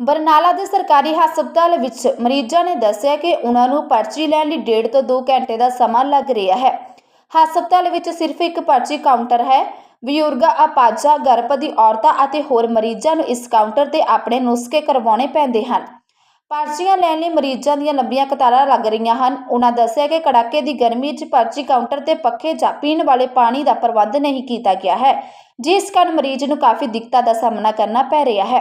ਬਰਨਾਲਾ ਦੇ ਸਰਕਾਰੀ ਹਸਪਤਾਲ ਵਿੱਚ ਮਰੀਜ਼ਾਂ ਨੇ ਦੱਸਿਆ ਕਿ ਉਹਨਾਂ ਨੂੰ ਪਰਚੀ ਲੈਣ ਲਈ ਡੇਢ ਤੋਂ 2 ਘੰਟੇ ਦਾ ਸਮਾਂ ਲੱਗ ਰਿਹਾ ਹੈ। ਹਸਪਤਾਲ ਵਿੱਚ ਸਿਰਫ ਇੱਕ ਪਰਚੀ ਕਾਊਂਟਰ ਹੈ। ਬਜ਼ੁਰਗਾਂ ਆਪਾਜਾ ਗਰਭਵਤੀ ਔਰਤਾਂ ਅਤੇ ਹੋਰ ਮਰੀਜ਼ਾਂ ਨੂੰ ਇਸ ਕਾਊਂਟਰ ਤੇ ਆਪਣੇ ਨੁਸਖੇ ਕਰਵਾਉਣੇ ਪੈਂਦੇ ਹਨ। ਪਰਚੀਆਂ ਲੈਣ ਲਈ ਮਰੀਜ਼ਾਂ ਦੀਆਂ ਲੰਬੀਆਂ ਕਤਾਰਾਂ ਲੱਗ ਰਹੀਆਂ ਹਨ। ਉਹਨਾਂ ਦੱਸਿਆ ਕਿ ਕੜਾਕੇ ਦੀ ਗਰਮੀ 'ਚ ਪਰਚੀ ਕਾਊਂਟਰ ਤੇ ਪੱਖੇ ਜਾਂ ਪੀਣ ਵਾਲੇ ਪਾਣੀ ਦਾ ਪ੍ਰਬੰਧ ਨਹੀਂ ਕੀਤਾ ਗਿਆ ਹੈ, ਜਿਸ ਕਾਰਨ ਮਰੀਜ਼ ਨੂੰ ਕਾਫੀ ਦਿੱਕਤਾਂ ਦਾ ਸਾਹਮਣਾ ਕਰਨਾ ਪੈ ਰਿਹਾ ਹੈ।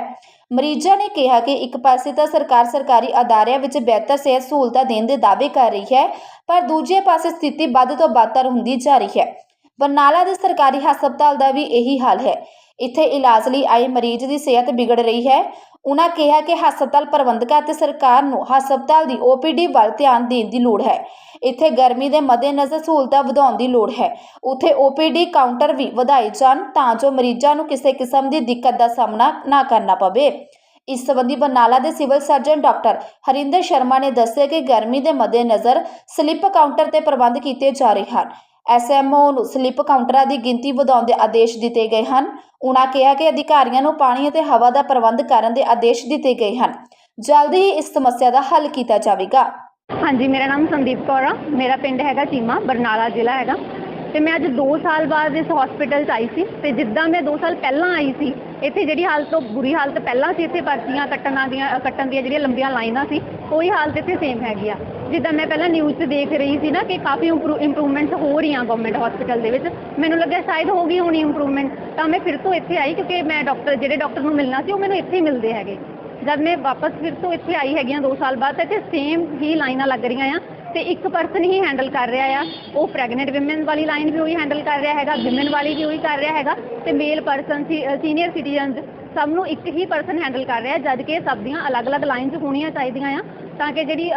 ਮਰੀਜ਼ਾਂ ਨੇ ਕਿਹਾ ਕਿ ਇੱਕ ਪਾਸੇ ਤਾਂ ਸਰਕਾਰ ਸਰਕਾਰੀ ਅਦਾਰਿਆਂ ਵਿੱਚ ਬਿਹਤਰ ਸਿਹਤ ਸਹੂਲਤਾਂ ਦੇਣ ਦੇ ਦਾਅਵੇ ਕਰ ਰਹੀ ਹੈ, ਪਰ ਦੂਜੇ ਪਾਸੇ ਸਥਿਤੀ ਵੱਧ ਤੋਂ ਬਦਤਰ ਹੁੰਦੀ ਜਾ ਰਹੀ ਹੈ। ਬਰਨਾਲਾ ਦੇ ਸਰਕਾਰੀ ਹਸਪਤਾਲ ਦਾ ਵੀ ਇਹੀ ਹਾਲ ਹੈ। ਇੱਥੇ ਇਲਾਜ ਲਈ ਆਏ ਮਰੀਜ਼ ਦੀ ਸਿਹਤ ਵਿਗੜ ਰਹੀ ਹੈ। ਉਹਨਾਂ ਕਿਹਾ ਕਿ ਹਸਪਤਾਲ ਪ੍ਰਬੰਧਕਾਂ ਅਤੇ ਸਰਕਾਰ ਨੂੰ ਹਸਪਤਾਲ ਦੀ OPD ਵੱਲ ਧਿਆਨ ਦੇਣ ਦੀ ਲੋੜ ਹੈ। ਇੱਥੇ ਗਰਮੀ ਦੇ ਮੱਦੇਨਜ਼ਰ ਸਹੂਲਤਾਂ ਵਧਾਉਣ ਦੀ ਲੋੜ ਹੈ। ਉੱਥੇ OPD ਕਾਊਂਟਰ ਵੀ ਵਧਾਏ ਜਾਣ ਤਾਂ ਜੋ ਮਰੀਜ਼ਾਂ ਨੂੰ ਕਿਸੇ ਕਿਸਮ ਦੀ ਦਿੱਕਤ ਦਾ ਸਾਹਮਣਾ ਨਾ ਕਰਨਾ ਪਵੇ। ਇਸ ਸੰਬੰਧੀ ਬਰਨਾਲਾ ਦੇ civil surgeon doctor Harinder Sharma ਨੇ ਦੱਸਿਆ ਕਿ ਗਰਮੀ ਦੇ ਮੱਦੇਨਜ਼ਰ ਸਲਿੱਪ ਕਾਊਂਟਰ ਤੇ ਪ੍ਰਬੰਧ ਕੀਤੇ ਜਾ ਰਹੇ ਹਨ। ਐਸਐਮਓ ਨੂੰ ਸਲਿੱਪ ਕਾਊਂਟਰਾਂ ਦੀ ਗਿਣਤੀ ਵਧਾਉਣ ਦੇ ਆਦੇਸ਼ ਦਿੱਤੇ ਗਏ ਹਨ। ਉਨ੍ਹਾਂ ਕਿਹਾ ਕਿ ਅਧਿਕਾਰੀਆਂ ਨੂੰ ਪਾਣੀ ਅਤੇ ਹਵਾ ਦਾ ਪ੍ਰਬੰਧ ਕਰਨ ਦੇ ਆਦੇਸ਼ ਦਿੱਤੇ ਗਏ ਹਨ। ਜਲਦੀ ਹੀ ਇਸ ਸਮੱਸਿਆ ਦਾ ਹੱਲ ਕੀਤਾ ਜਾਵੇਗਾ। ਹਾਂਜੀ, ਮੇਰਾ ਨਾਮ ਸੰਦੀਪ ਕੌਰ ਆ। ਮੇਰਾ ਪਿੰਡ ਹੈਗਾ ਚੀਮਾ, ਬਰਨਾਲਾ ਜ਼ਿਲ੍ਹਾ ਹੈਗਾ। ਤੇ ਮੈਂ ਅੱਜ 2 ਸਾਲ ਬਾਅਦ ਇਸ ਹਸਪੀਟਲ 'ਚ ਆਈ ਸੀ ਤੇ ਜਿੱਦਾਂ ਮੈਂ 2 ਸਾਲ ਪਹਿਲਾਂ ਆਈ ਸੀ, ਇੱਥੇ ਜਿਹੜੀ ਹਾਲਤ ਤੋਂ ਬੁਰੀ ਹਾਲਤ ਪਹਿਲਾਂ ਸੀ, ਇੱਥੇ ਪਰਚੀਆਂ ਕੱਟਣ ਦੀਆਂ ਕੱਟਣ ਦੀਆਂ ਜਿਹੜੀਆਂ ਲੰਬੀਆਂ ਲਾਈਨਾਂ ਸੀ, ਉਹੀ ਹਾਲਤ ਇੱਥੇ ਸੇਮ ਹੈਗੀ ਆ। ਜਿੱਦਾਂ ਮੈਂ ਪਹਿਲਾਂ ਨਿਊਜ਼ 'ਚ ਦੇਖ ਰਹੀ ਸੀ ਨਾ ਕਿ ਕਾਫੀ ਇੰਪਰੂਵਮੈਂਟਸ ਹੋ ਰਹੀਆਂ ਗਵਰਨਮੈਂਟ ਹਸਪੀਟਲ ਦੇ ਵਿੱਚ, ਮੈਨੂੰ ਲੱਗਿਆ ਸ਼ਾਇਦ ਹੋ ਗਈ ਹੋਣੀ ਇੰਪਰੂਵਮੈਂਟ ਤਾਂ ਮੈਂ ਫਿਰ ਤੋਂ ਇੱਥੇ ਆਈ ਕਿਉਂਕਿ ਮੈਂ ਡਾਕਟਰ ਜਿਹੜੇ ਡਾਕਟਰ ਨੂੰ ਮਿਲਣਾ ਸੀ, ਉਹ ਮੈਨੂੰ ਇੱਥੇ ਹੀ ਮਿਲਦੇ ਹੈਗੇ। ਜਦ ਮੈਂ ਵਾਪਸ ਫਿਰ ਤੋਂ ਇੱਥੇ ਆਈ ਹੈਗੀਆਂ 2 ਸਾਲ ਬਾਅਦ, ਤਾਂ ਇੱਥੇ ਸੇਮ ਹੀ ਲਾਈਨਾਂ ਲੱਗ ਰਹੀਆਂ ਆ ਤੇ ਇੱਕ ਪਰਸਨ ਹੀ ਹੈਂਡਲ ਕਰ ਰਿਹਾ ਆ। ਉਹ ਪ੍ਰੈਗਨੈਂਟ ਔਮਨ ਵਾਲੀ ਲਾਈਨ ਵੀ ਉਹੀ ਹੈਂਡਲ ਕਰ ਰਿਹਾ ਹੈਗਾ ਔਮਨ ਵਾਲੀ ਵੀ ਉਹੀ ਕਰ ਰਿਹਾ ਹੈਗਾ ਤੇ ਮੇਲ ਪਰਸਨ ਸੀਨੀਅਰ ਸਿਟੀਜ਼ਨਸ ਸਭ ਨੂੰ ਇੱਕ ਹੀ ਪਰਸਨ ਹੈਂਡਲ ਕਰ ਰਿਹਾ, ਜਦ ਕਿ ਸਭ ਦੀਆਂ ਅਲੱਗ-ਅਲੱਗ ਲਾਈਨਸ ਹੋਣੀਆਂ ਚਾਹੀਦੀਆਂ ਆ, ਤਾਂ ਕਿ ਜਿਹੜੀ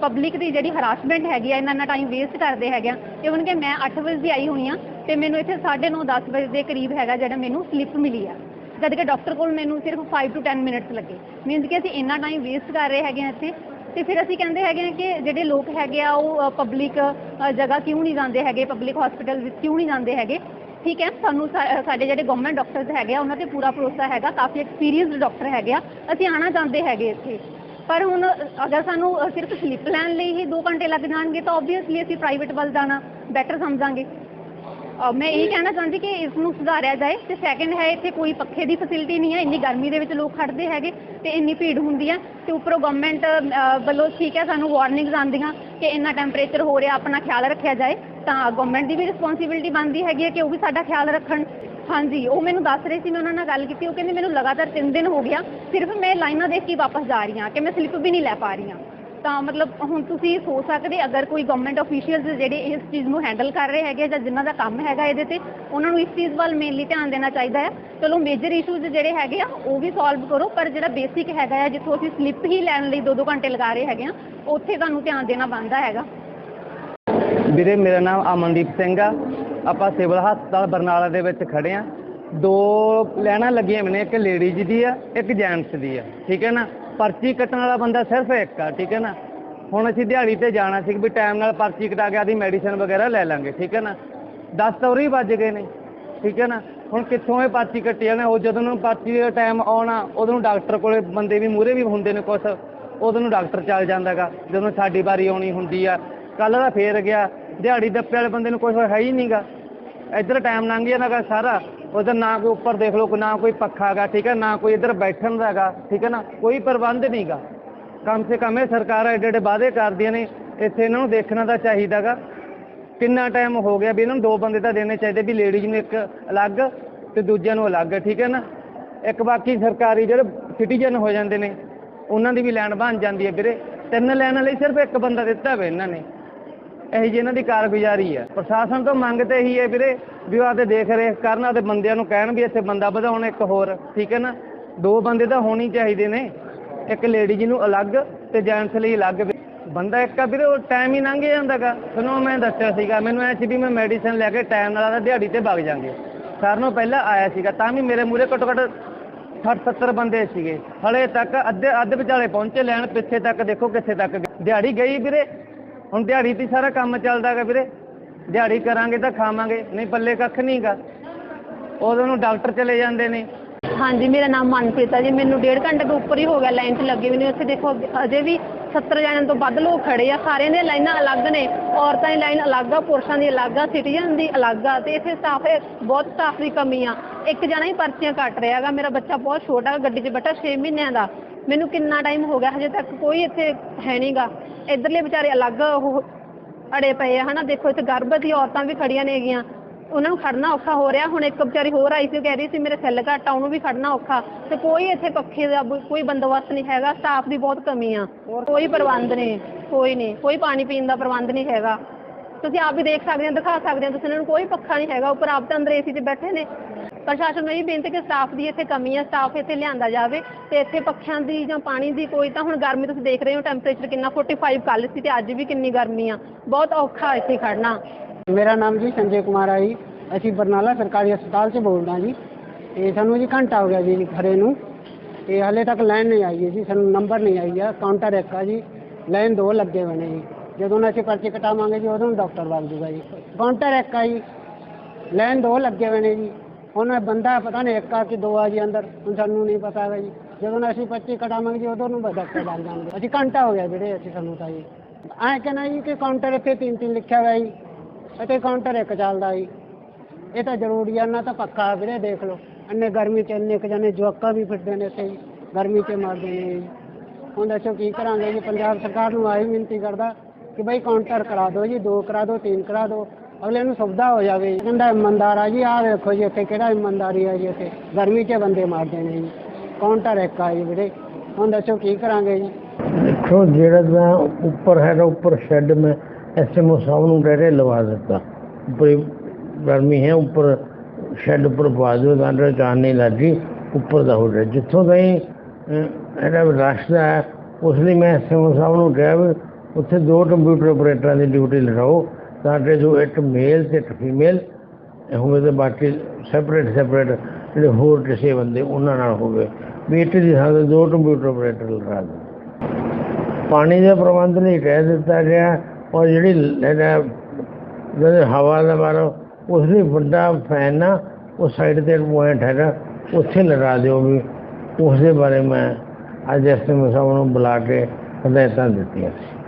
ਪਬਲਿਕ ਦੀ ਜਿਹੜੀ ਹਰਾਸਮੈਂਟ ਹੈਗੀ ਆ ਇਹਨਾਂ ਨਾਲ ਟਾਈਮ ਵੇਸਟ ਕਰਦੇ ਹੈਗੇ ਆ। ਇਵਨ ਕਿ ਮੈਂ 8 ਵਜੇ ਦੀ ਆਈ ਹੋਈ ਆ ਤੇ ਮੈਨੂੰ ਇੱਥੇ 9:30 10 ਵਜੇ ਦੇ ਕਰੀਬ ਹੈਗਾ ਜਿਹੜਾ ਮੈਨੂੰ ਸਲਿੱਪ ਮਿਲੀ ਆ। ਜਦ ਕਿ ਡਾਕਟਰ ਕੋਲ ਮੈਨੂੰ ਸਿਰਫ 5 ਟੂ 10 ਮਿੰਟਸ ਲੱਗੇ। ਮੀਨਸ ਕਿ ਅਸੀਂ ਇੰਨਾ ਟਾਈਮ ਵੇਸਟ ਕਰ ਰਹੇ ਹੈਗੇ ਆ ਇੱਥੇ ਤੇ ਫਿਰ ਅਸੀਂ ਕਹਿੰਦੇ ਹੈਗੇ ਆ ਕਿ ਜਿਹੜੇ ਲੋਕ ਹੈਗੇ ਆ, ਉਹ ਪਬਲਿਕ ਜਗ੍ਹਾ ਕਿਉਂ ਨਹੀਂ ਜਾਂਦੇ ਹੈਗੇ? ਪਬਲਿਕ ਹਸਪੀਟਲ ਵਿੱਚ ਕਿਉਂ ਨਹੀਂ ਜਾਂਦੇ ਹੈਗੇ? ਠੀਕ ਹੈ, ਸਾਨੂੰ ਸਾ- ਸਾਡੇ ਜਿਹੜੇ ਗਵਰਨਮੈਂਟ ਡਾਕਟਰਸ ਹੈਗੇ ਆ, ਉਹਨਾਂ ਤੇ ਪੂਰਾ ਭਰੋਸਾ ਹੈਗਾ, ਕਾਫੀ ਐਕਸਪੀਰੀਅੰਸਡ ਡਾਕਟਰ ਹੈਗੇ ਆ, ਅਸੀਂ ਆਣਾ ਚਾਹੁੰਦੇ ਹੈਗੇ ਇੱਥੇ। ਪਰ ਹੁਣ ਅਗਰ ਸਾਨੂੰ ਸਿਰਫ ਸਲਿੱਪ ਲੈਣ ਲਈ ਹੀ 2 ਘੰਟੇ ਲੱਗ ਜਾਣਗੇ, ਤਾਂ ਆਬਵੀਅਸਲੀ ਅਸੀਂ ਪ੍ਰਾਈਵੇਟ ਵੱਲ ਜਾਣਾ ਬੈਟਰ ਸਮਝਾਂਗੇ। ਮੈਂ ਇਹ ਕਹਿਣਾ ਚਾਹੁੰਦੀ ਕਿ ਇਸ ਨੂੰ ਸੁਧਾਰਿਆ ਜਾਏ, ਤੇ ਸੈਕੰਡ ਹੈ, ਇੱਥੇ ਕੋਈ ਪੱਖੇ ਦੀ ਫੈਸਿਲਿਟੀ ਨਹੀਂ ਹੈ, ਇੰਨੀ ਗਰਮੀ ਦੇ ਵਿੱਚ ਲੋਕ ਖੜਦੇ ਹੈਗੇ। ਤੇ ਇੰਨੀ ਭੀੜ ਹੁੰਦੀ ਹੈ ਤੇ ਉੱਪਰੋਂ ਗਵਰਨਮੈਂਟ ਵੱਲੋਂ ਠੀਕ ਹੈ ਸਾਨੂੰ ਵਾਰਨਿੰਗਸ ਆਉਂਦੀਆਂ ਕਿ ਇੰਨਾ ਟੈਂਪਰੇਚਰ ਹੋ ਰਿਹਾ, ਆਪਣਾ ਖਿਆਲ ਰੱਖਿਆ ਜਾਏ। ਤਾਂ ਗਵਰਨਮੈਂਟ ਦੀ ਵੀ ਰਿਸਪੌਂਸਿਬਿਲਟੀ ਬਣਦੀ ਹੈਗੀ ਹੈ ਕਿ ਉਹ ਵੀ ਸਾਡਾ ਖਿਆਲ ਰੱਖਣ। ਹਾਂਜੀ, ਉਹ ਮੈਨੂੰ ਦੱਸ ਰਹੇ ਸੀ, ਮੈਂ ਉਹਨਾਂ ਨਾਲ ਗੱਲ ਕੀਤੀ, ਉਹ ਕਹਿੰਦੇ ਮੈਨੂੰ ਲਗਾਤਾਰ 3 ਦਿਨ ਹੋ ਗਿਆ, ਸਿਰਫ ਮੈਂ ਲਾਈਨਾਂ ਦੇਖ ਕੇ ਵਾਪਸ ਜਾ ਰਹੀ ਹਾਂ, ਕਿ ਮੈਂ ਸਲਿੱਪ ਵੀ ਨਹੀਂ ਲੈ ਪਾ ਰਹੀ ਹਾਂ। ਤਾਂ ਮਤਲਬ ਹੁਣ ਤੁਸੀਂ ਸੋਚ ਸਕਦੇ ਅਗਰ ਕੋਈ ਗਵਰਨਮੈਂਟ ਅਫੀਸ਼ੀਅਲਸ ਜਿਹੜੇ ਇਸ ਚੀਜ਼ ਨੂੰ ਹੈਂਡਲ ਕਰ ਰਹੇ ਹੈਗੇ ਜਾਂ ਜਿਨ੍ਹਾਂ ਦਾ ਕੰਮ ਹੈਗਾ ਇਹਦੇ ਤੇ, ਉਹਨਾਂ ਨੂੰ ਇਸ ਚੀਜ਼ ਵੱਲ ਮੇਨਲੀ ਧਿਆਨ ਦੇਣਾ ਚਾਹੀਦਾ ਹੈ। ਚਲੋ ਮੇਜਰ ਇਸ਼ੂਜ਼ ਜਿਹੜੇ ਹੈਗੇ ਆ, ਉਹ ਵੀ ਸੋਲਵ ਕਰੋ, ਪਰ ਜਿਹੜਾ ਬੇਸਿਕ ਹੈਗਾ ਆ, ਜਿੱਥੋਂ ਅਸੀਂ ਸਲਿੱਪ ਹੀ ਲੈਣ ਲਈ 2-2 ਘੰਟੇ ਲਗਾ ਰਹੇ ਹੈਗੇ ਆ, ਉੱਥੇ ਤੁਹਾਨੂੰ ਧਿਆਨ ਦੇਣਾ ਬਣਦਾ ਹੈਗਾ। ਵੀਰੇ, ਮੇਰਾ ਨਾਮ ਅਮਨਦੀਪ ਸਿੰਘ ਆ। ਆਪਾਂ ਸਿਵਲ ਹਸਪਤਾਲ ਬਰਨਾਲਾ ਦੇ ਵਿੱਚ ਖੜੇ ਆ। ਦੋ ਲੈਣਾ ਲੱਗੀਆਂ ਮੈਨੇ ਇੱਕ ਲੇਡੀਜ਼ ਦੀ ਆ, ਇੱਕ ਜੈਂਟਸ ਦੀ ਆ। ਠੀਕ ਹੈ ਨਾ? ਪਰਚੀ ਕੱਟਣ ਵਾਲਾ ਬੰਦਾ ਸਿਰਫ ਇੱਕ ਆ, ਠੀਕ ਹੈ ਨਾ? ਹੁਣ ਅਸੀਂ ਦਿਹਾੜੀ ਤੇ ਜਾਣਾ ਸੀ ਵੀ ਟਾਈਮ ਨਾਲ ਪਰਚੀ ਕਟਾ ਕੇ ਆਦੀ ਮੈਡੀਸਨ ਵਗੈਰਾ ਲੈ ਲਾਂਗੇ, ਠੀਕ ਹੈ ਨਾ? 10 ਤਾਂ ਉਰੇ ਹੀ ਵੱਜ ਗਏ ਨੇ, ਠੀਕ ਹੈ ਨਾ? ਹੁਣ ਕਿੱਥੋਂ ਇਹ ਪਰਚੀ ਕੱਟੀ ਜਾਣਾ? ਉਹ ਜਦੋਂ ਨੂੰ ਪਰਚੀ ਦਾ ਟਾਈਮ ਆਉਣਾ ਉਦੋਂ ਨੂੰ ਡਾਕਟਰ ਕੋਲੇ ਬੰਦੇ ਵੀ ਮੂਰੇ ਵੀ ਹੁੰਦੇ ਨੇ ਕੁਛ, ਉਦੋਂ ਨੂੰ ਡਾਕਟਰ ਚੱਲ ਜਾਂਦਾਗਾ ਜਦੋਂ ਸਾਡੀ ਵਾਰੀ ਆਉਣੀ ਹੁੰਦੀ ਆ। ਕੱਲ ਦਾ ਫੇਰ ਗਿਆ, ਦਿਹਾੜੀ ਦੱਪੇ ਵਾਲੇ ਬੰਦੇ ਨੂੰ ਕੁਝ ਹੈ ਹੀ ਨਹੀਂਗਾ ਇੱਧਰ ਟਾਈਮ ਲੰਘ ਜਾਂਦਾਗਾ ਸਾਰਾ। ਉਧਰ ਨਾ ਕੋਈ ਉੱਪਰ ਦੇਖ ਲਓ, ਨਾ ਕੋਈ ਪੱਖਾ ਹੈਗਾ, ਠੀਕ ਹੈ, ਨਾ ਕੋਈ ਇੱਧਰ ਬੈਠਣ ਦਾ ਹੈਗਾ, ਠੀਕ ਹੈ ਨਾ, ਕੋਈ ਪ੍ਰਬੰਧ ਨਹੀਂਗਾ ਕਮ ਸੇ ਕਮ ਇਹ ਸਰਕਾਰਾਂ ਐਡੇ ਐਡੇ ਵਾਅਦੇ ਕਰਦੀਆਂ ਨੇ, ਇੱਥੇ ਇਹਨਾਂ ਨੂੰ ਦੇਖਣਾ ਤਾਂ ਚਾਹੀਦਾਗਾ ਕਿੰਨਾ ਟਾਈਮ ਹੋ ਗਿਆ ਵੀ ਇਹਨਾਂ ਨੂੰ ਦੋ ਬੰਦੇ ਤਾਂ ਦੇਣੇ ਚਾਹੀਦੇ, ਵੀ ਲੇਡੀਜ਼ ਨੂੰ ਇੱਕ ਅਲੱਗ ਤੇ ਦੂਜਿਆਂ ਨੂੰ ਅਲੱਗ, ਠੀਕ ਹੈ ਨਾ। ਇੱਕ ਬਾਕੀ ਸਰਕਾਰੀ ਜਿਹੜੇ ਸਿਟੀਜ਼ਨ ਹੋ ਜਾਂਦੇ ਨੇ, ਉਹਨਾਂ ਦੀ ਵੀ ਲੈਣ ਬਣ ਜਾਂਦੀ ਹੈ ਵੀਰੇ। ਤਿੰਨ ਲੈਣ ਲਈ ਸਿਰਫ ਇੱਕ ਬੰਦਾ ਦਿੱਤਾ ਵੇ ਇਹਨਾਂ ਨੇ। ਇਹੀ ਜਿਹੀ ਇਹਨਾਂ ਦੀ ਕਾਰਗੁਜ਼ਾਰੀ ਹੈ ਪ੍ਰਸ਼ਾਸਨ ਤੋਂ ਮੰਗ ਤੇ ਇਹੀ ਹੈ ਵੀਰੇ, ਵੀ ਉਹ ਆਦੇ ਦੇਖ ਰੇਖ ਕਰਨ ਅਤੇ ਬੰਦਿਆਂ ਨੂੰ ਕਹਿਣ ਵੀ ਇੱਥੇ ਬੰਦਾ ਵਧਾਉਣ ਇੱਕ ਹੋਰ, ਠੀਕ ਹੈ ਨਾ? ਦੋ ਬੰਦੇ ਤਾਂ ਹੋਣੀ ਚਾਹੀਦੇ ਨੇ। ਇੱਕ ਲੇਡੀਜ਼ ਨੂੰ ਅਲੱਗ ਤੇ ਜੈਂਟਸ ਲਈ ਅਲੱਗ ਬੰਦਾ ਇੱਕ ਆ ਵੀਰੇ, ਉਹ ਟਾਈਮ ਹੀ ਲੰਘ ਜਾਂਦਾਗਾ। ਤੁਹਾਨੂੰ ਮੈਂ ਦੱਸਿਆ ਸੀਗਾ, ਮੈਨੂੰ ਐ ਸੀ ਵੀ ਮੈਂ ਮੈਡੀਸਨ ਲੈ ਕੇ ਟਾਈਮ ਨਾਲ ਆਦਾ ਦਿਹਾੜੀ ਤੇ ਵਗ ਜਾਂਗੇ। ਸਾਰਿਆਂ ਨੂੰ ਪਹਿਲਾਂ ਆਇਆ ਸੀਗਾ, ਤਾਂ ਵੀ ਮੇਰੇ ਮੂਰੇ ਘੱਟੋ ਘੱਟ 60 70 ਬੰਦੇ ਸੀਗੇ। ਹਲੇ ਤੱਕ ਅੱਧੇ ਅੱਧ ਵਿਚਾਲੇ ਪਹੁੰਚੇ, ਲੈਣ ਪਿੱਛੇ ਤੱਕ ਦੇਖੋ ਕਿੱਥੇ ਤੱਕ। ਦਿਹਾੜੀ ਗਈ ਵੀਰੇ ਹੁਣ ਦਿਹਾੜੀ ਤੇ ਸਾਰਾ ਕੰਮ ਚੱਲਦਾਗਾ ਵੀਰੇ। ਦਿਹਾੜੀ ਕਰਾਂਗੇ ਤਾਂ ਖਾਵਾਂਗੇ, ਨਹੀਂ ਪੱਲੇ ਕੱਖ ਨਹੀਂਗਾ ਉਦੋਂ ਨੂੰ ਡਾਕਟਰ ਚਲੇ ਜਾਂਦੇ ਨੇ। ਹਾਂਜੀ, ਮੇਰਾ ਨਾਮ ਮਨਪ੍ਰੀਤ ਹੈ ਜੀ। ਮੈਨੂੰ ਡੇਢ ਘੰਟੇ ਤੋਂ ਉੱਪਰ ਹੀ ਹੋ ਗਿਆ ਲਾਈਨ 'ਚ ਲੱਗੇ ਵੀ ਨੇ ਉੱਥੇ ਦੇਖੋ, ਅਜੇ ਵੀ 70 ਜਣਿਆਂ ਤੋਂ ਵੱਧ ਲੋਕ ਖੜੇ ਆ। ਸਾਰਿਆਂ ਦੀਆਂ ਲਾਈਨਾਂ ਅਲੱਗ ਨੇ। ਔਰਤਾਂ ਦੀ ਲਾਈਨ ਅਲੱਗ ਆ, ਪੁਰਸ਼ਾਂ ਦੀ ਅਲੱਗ ਆ, ਸਿਟੀਜ਼ਨ ਦੀ ਅਲੱਗ ਆ। ਤੇ ਇੱਥੇ ਸਟਾਫ ਬਹੁਤ ਸਟਾਫ ਦੀ ਕਮੀ ਆ। ਇੱਕ ਜਣਾ ਹੀ ਪਰਚੀਆਂ ਕੱਟ ਰਿਹਾ ਹੈਗਾ। ਮੇਰਾ ਬੱਚਾ ਬਹੁਤ ਛੋਟਾ, ਗੱਡੀ 'ਚ ਬੈਠਾ 6 ਮਹੀਨਿਆਂ ਦਾ। ਮੈਨੂੰ ਕਿੰਨਾ ਟਾਈਮ ਹੋ ਗਿਆ? ਹਜੇ ਤੱਕ ਕੋਈ ਇੱਥੇ ਹੈ ਨਹੀਂਗਾ ਇਧਰਲੇ ਵਿਚਾਰੇ ਅਲੱਗ ਉਹ ਅੜੇ ਪਏ ਆ ਹਨਾ? ਦੇਖੋ ਇੱਥੇ ਗਰਭਵਤੀ ਔਰਤਾਂ ਵੀ ਖੜੀਆਂ ਨੇਗੀਆਂ ਉਹਨਾਂ ਨੂੰ ਖੜਨਾ ਔਖਾ ਹੋ ਰਿਹਾ। ਹੁਣ ਇੱਕ ਵਿਚਾਰੀ ਹੋਰ ਆਈ ਸੀ ਉਹ ਕਹਿ ਰਹੀ ਸੀ ਮੇਰੇ ਸੈੱਲ ਘੱਟ ਆ ਉਹਨੂੰ ਵੀ ਖੜਨਾ ਔਖਾ। ਤੇ ਕੋਈ ਇੱਥੇ ਪੱਖੇ ਦਾ ਕੋਈ ਬੰਦੋਬਸਤ ਨਹੀਂ ਹੈਗਾ। ਸਟਾਫ ਦੀ ਬਹੁਤ ਕਮੀ ਆ। ਕੋਈ ਪ੍ਰਬੰਧ ਨਹੀਂ ਕੋਈ ਨਹੀਂ। ਕੋਈ ਪਾਣੀ ਪੀਣ ਦਾ ਪ੍ਰਬੰਧ ਨਹੀਂ ਹੈਗਾ। ਤੁਸੀਂ ਆਪ ਵੀ ਦੇਖ ਸਕਦੇ ਹੋ ਦਿਖਾ ਸਕਦੇ ਹੋ। ਤੁਸੀਂ ਇਹਨਾਂ ਨੂੰ ਕੋਈ ਪੱਖਾ ਨਹੀਂ ਹੈਗਾ। ਉੱਪਰ ਆਪ ਤਾਂ ਅੰਦਰ ਏਸੀ 'ਚ ਬੈਠੇ ਨੇ। ਪ੍ਰਸ਼ਾਸਨ ਨੂੰ ਇਹ ਬੇਨਤੀ ਕਿ ਸਟਾਫ ਦੀ ਇੱਥੇ ਕਮੀ ਹੈ, ਸਟਾਫ ਇੱਥੇ ਲਿਆਂਦਾ ਜਾਵੇ ਤੇ ਇੱਥੇ ਪੱਖਿਆਂ ਦੀ ਜਾਂ ਪਾਣੀ ਦੀ ਕੋਈ ਤਾਂ ਹੁਣ ਗਰਮੀ ਤੁਸੀਂ ਦੇਖ ਰਹੇ ਹੋ ਟੈਂਪਰੇਚਰ ਕਿੰਨਾ 45 ਕੱਲ੍ਹ ਸੀ ਤੇ ਅੱਜ ਵੀ ਕਿੰਨੀ ਗਰਮੀ ਆ। ਬਹੁਤ ਔਖਾ ਇੱਥੇ ਖੜਨਾ ਮੇਰਾ ਨਾਮ ਜੀ ਸੰਜੇ ਕੁਮਾਰ ਆ ਜੀ। ਅਸੀਂ ਬਰਨਾਲਾ ਸਰਕਾਰੀ ਹਸਪਤਾਲ 'ਚ ਬੋਲਦੇ ਹਾਂ ਜੀ। ਤੇ ਸਾਨੂੰ ਜੀ ਘੰਟਾ ਹੋ ਗਿਆ ਜੀ ਖਰੇ ਨੂੰ। ਤੇ ਹਲੇ ਤੱਕ ਲਾਈਨ ਨਹੀਂ ਆਈ ਹੈ ਜੀ, ਸਾਨੂੰ ਨੰਬਰ ਨਹੀਂ ਆਈ ਆ ਕਾਊਂਟਰ ਇੱਕ ਆ ਜੀ। ਲਾਈਨ ਦੋ ਲੱਗੇ ਹੋਏ ਨੇ ਜੀ। ਜਦੋਂ ਅਸੀਂ ਪਰਚੇ ਕਟਾਵਾਂਗੇ ਜੀ, ਉਦੋਂ ਡਾਕਟਰ ਲੱਗ ਜੂਗਾ ਜੀ। ਕਾਊਂਟਰ ਇੱਕ ਆ ਜੀ। ਲਾਈਨ ਦੋ ਲੱਗੇ ਹੋਏ ਨੇ ਜੀ। ਹੁਣ ਬੰਦਾ ਪਤਾ ਨਹੀਂ ਇੱਕ ਆ ਕਿ ਦੋ ਆ ਜੀ ਅੰਦਰ, ਹੁਣ ਸਾਨੂੰ ਨਹੀਂ ਪਤਾ ਹੈਗਾ ਜੀ। ਜਦੋਂ ਅਸੀਂ ਪਰਚੀ ਕਟਾਵਾਂਗੇ ਜੀ ਉਦੋਂ ਨੂੰ ਡਾਕਟਰ ਲੱਗ ਜਾਣਗੇ। ਅਸੀਂ ਘੰਟਾ ਹੋ ਗਿਆ ਜਿਹੜੇ ਅਸੀਂ ਸਾਨੂੰ ਤਾਂ ਜੀ। ਐਂ ਕਹਿੰਦਾ ਜੀ ਕਿ ਕਾਊਂਟਰ ਇੱਥੇ ਤਿੰਨ ਤਿੰਨ ਲਿਖਿਆ ਹੋਇਆ ਜੀ। ਅਤੇ ਕਾਊਂਟਰ ਇੱਕ ਚੱਲਦਾ ਜੀ। ਇਹ ਤਾਂ ਜ਼ਰੂਰੀ ਆ ਨਾ ਤਾਂ ਪੱਕਾ ਵੀਰੇ, ਦੇਖ ਲਓ। ਇੰਨੇ ਗਰਮੀ 'ਚ, ਇੰਨੇ ਕੁ ਜਣੇ ਜਵਾਕਾਂ ਵੀ ਫਿਰਦੇ ਨੇ ਇੱਥੇ ਗਰਮੀ 'ਚ ਮਰਦੇ ਨੇ ਜੀ। ਹੁਣ ਦੱਸੋ ਕੀ ਕਰਾਂਗੇ ਜੀ? ਪੰਜਾਬ ਸਰਕਾਰ ਨੂੰ ਆਹੀ ਬੇਨਤੀ ਕਰਦਾ ਕਿ ਬਈ ਕਾਊਂਟਰ ਕਰਾ ਦਿਓ ਜੀ, ਦੋ ਕਰਾ ਦਿਓ, ਤਿੰਨ ਕਰਾ ਦਿਓ। ਅਗਲੇ ਨੂੰ ਸੁਵਿਧਾ ਹੋ ਜਾਵੇ। ਕਹਿੰਦਾ ਇਮਾਨਦਾਰ ਆ ਜੀ, ਆਹ ਵੇਖੋ ਜੀ ਇੱਥੇ ਕਿਹੜਾ ਇਮਾਨਦਾਰੀ ਆ ਜੀ ਇੱਥੇ। ਗਰਮੀ 'ਚ ਬੰਦੇ ਮਾਰਦੇ ਨੇ ਜੀ। ਕਾਊਂਟਰ ਇੱਕ ਆ ਜੀ ਵੀਰੇ? ਹੁਣ ਦੱਸੋ ਕੀ ਕਰਾਂਗੇ ਜੀ? ਦੇਖੋ, ਜਿਹੜਾ ਮੈਂ ਉੱਪਰ ਹੈਗਾ, ਉੱਪਰ ਸ਼ੈੱਡ ਮੈਂ ਐਸਐਮਓ ਸਾਹਿਬ ਨੂੰ ਡੇਰੇ ਲਵਾ ਦਿੱਤਾ। ਉੱਪਰ ਗਰਮੀ ਹੈ, ਉੱਪਰ ਸ਼ੈੱਡ ਉੱਪਰ ਪਾ ਦਿਓ ਅੰਦਰ ਜਾਣ ਨਹੀਂ ਲੱਗੀ, ਉੱਪਰ ਦਾ ਹੋ ਰਿਹਾ ਜਿੱਥੋਂ ਤਾਈਂ ਇਹਦਾ ਰਾਸ਼ਤਾ ਹੈ, ਉਸ ਲਈ ਮੈਂ ਐਸਐਮਓ ਸਾਹਿਬ ਨੂੰ ਕਿਹਾ ਵੀ ਉੱਥੇ ਦੋ ਕੰਪਿਊਟਰ ਆਪਰੇਟਰਾਂ ਦੀ ਡਿਊਟੀ ਲਗਾਓ। ਤਾਂ ਕਿ ਜੋ ਇੱਕ ਮੇਲ ਤੇ ਇੱਕ ਫੀਮੇਲ ਹੋਵੇ ਤੇ ਬਾਕੀ ਸੈਪਰੇਟ ਸੈਪਰੇਟ ਜਿਹੜੇ ਹੋਰ ਕਿਸੇ ਬੰਦੇ ਉਹਨਾਂ ਨਾਲ ਹੋਵੇ। ਵੀ ਇੱਕ ਦੀ ਥਾਂ ਤੇ ਦੋ ਕੰਪਿਊਟਰ ਆਪਰੇਟਰ ਲਗਾ ਦਿਓ। ਪਾਣੀ ਦਾ ਪ੍ਰਬੰਧ ਨਹੀਂ ਕਹਿ ਦਿੱਤਾ ਗਿਆ, ਔਰ ਜਿਹੜੀ ਲ- ਜਿਹੜੇ ਹਵਾ ਦਾ ਮਾਰੋ ਉਸ ਲਈ ਵੱਡਾ ਫੈਨ ਨਾ ਉਹ ਸਾਈਡ ਤੇ ਪੁਆਇੰਟ ਹੈਗਾ, ਉੱਥੇ ਲਗਾ ਦਿਓ ਵੀ ਉਸ ਦੇ ਬਾਰੇ ਮੈਂ ਅੱਜ ਐਸਐਮਓ ਸਾਹਿਬ ਨੂੰ ਬੁਲਾ ਕੇ ਹਦਾਇਤਾਂ ਦਿੱਤੀਆਂ ਸੀ।